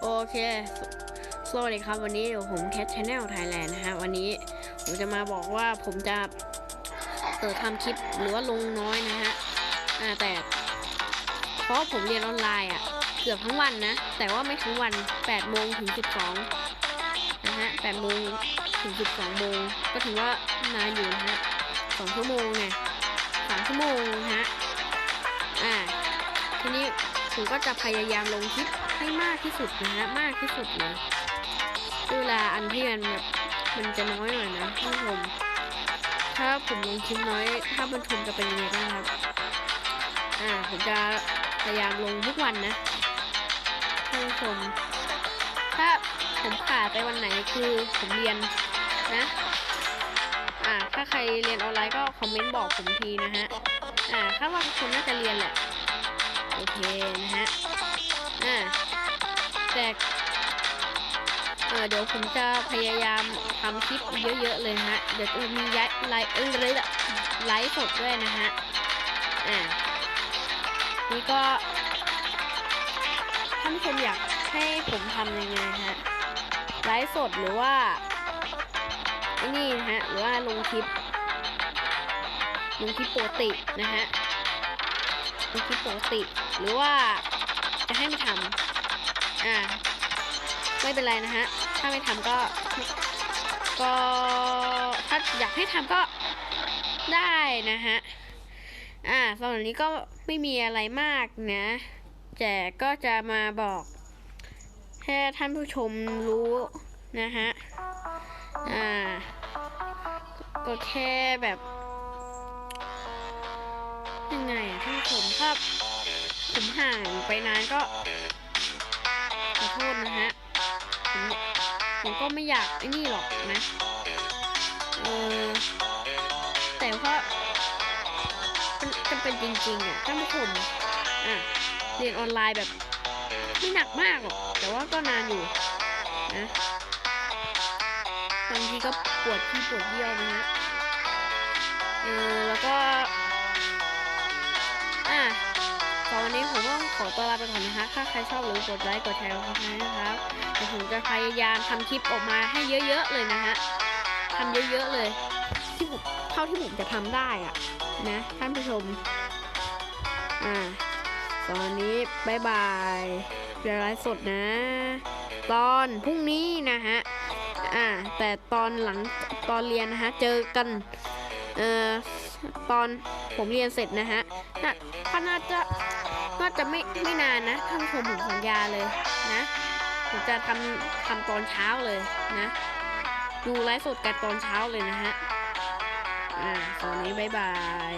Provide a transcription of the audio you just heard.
โอเค สวัสดีครับวันนี้ผมแคทชาแนลไทยแลนด์นะฮะ วันนี้ผมจะมาบอกว่าผมจะเออทำคลิปหรือว่าลงน้อยนะฮะแต่เพราะผมเรียนออนไลน์อะ เกือบทั้งวันนะ แต่ว่าไม่ทั้งวัน8โมงถึง 12นะฮะ8โมงถึง 12โมงก็ถือว่านานอยู่นะฮะ2ชั่วโมงเนี่ย3ชั่วโมงฮะ อ่า ทีนี้ผมก็จะพยายามลงคลิป ให้มากที่สุดนะฮะมากที่สุดเลยด้วยเวลาอันที่มันแบบมันจะน้อยหน่อยนะท่านผู้ชมถ้าผมลงคลิปน้อยถ้าบรรทุนจะเป็นยังไงบ้างครับอ่าผมจะพยายามลงทุกวันนะท่านผู้ชมถ้าผมขาดไปวันไหนคือผมเรียนนะอ่าถ้าใครเรียนออนไลน์ก็คอมเมนต์บอกผมทีนะฮะอ่าคาดว่าทุกคนน่าจะเรียนแหละโอเคนะฮะอ่า แต่เเดี๋ยวผมจะพยายามทำคลิปเยอะๆเลยฮะ เดี๋ยวจะมีย้ายไลฟ์เอ้ยเลยละไลฟ์สดด้วยนะฮะ อ่า นี่ก็ท่านผู้ชมอยากให้ผมทำยังไงฮะ ไลฟ์สดหรือว่าไอ้นี่นะฮะ หรือว่าลงคลิป ลงคลิปปกตินะฮะ ลงคลิปปกติ หรือว่าจะให้ไม่ทำ อ่า ไม่เป็นไรนะฮะ ถ้าไม่ทำก็ ก็ ถ้าอยากให้ทำก็ได้นะฮะ อ่าสำหรับนี้ก็ไม่มีอะไรมากนะแต่ก็จะมาบอกให้ท่านผู้ชมรู้นะฮะ อ่า ก็แค่แบบ ยังไงท่านผู้ชมถ้าผมห่างไปนานก็ ษนะฮะผมผมก็ไม่อยากไอ้นี่หรอกนะ เออ แต่ว่ามันจำเป็นจริงๆอะท่านผู้ชมอะเรียนออนไลน์แบบไม่หนักมากหรอก แต่ว่าก็นานอยู่นะบางทีก็ปวดที่ปวดเยี่ยวนะฮะ เออ แล้วก็ ตอนนี้ผมต้องขอตัวลาไปก่อนนะคะถ้าใครชอบหรือกดไลค์กดแชร์กับสไครนะครับเดี๋ยวผมจะพยายามทำคลิปออกมาให้เยอะๆเลยนะฮะทำเยอะๆเลย ที่ผมเท่าที่ผมจะทำได้อะนะท่านผู้ชม อ่าตอนนี้บายบายเดี๋ยวไลฟ์สดนะ ตอนพรุ่งนี้นะฮะ อ่า แต่ตอนหลังตอนเรียนนะฮะ เจอกัน เอ่อตอนผมเรียนเสร็จนะฮะน่าน่าจะ ก็จะไม่ไม่นานนะท่านชมผมสัญญาเลยนะผมจะทำทำตอนเช้าเลยนะ ดูไลฟ์สดกันตอนเช้าเลยนะฮะ อ่าตอนนี้บายบาย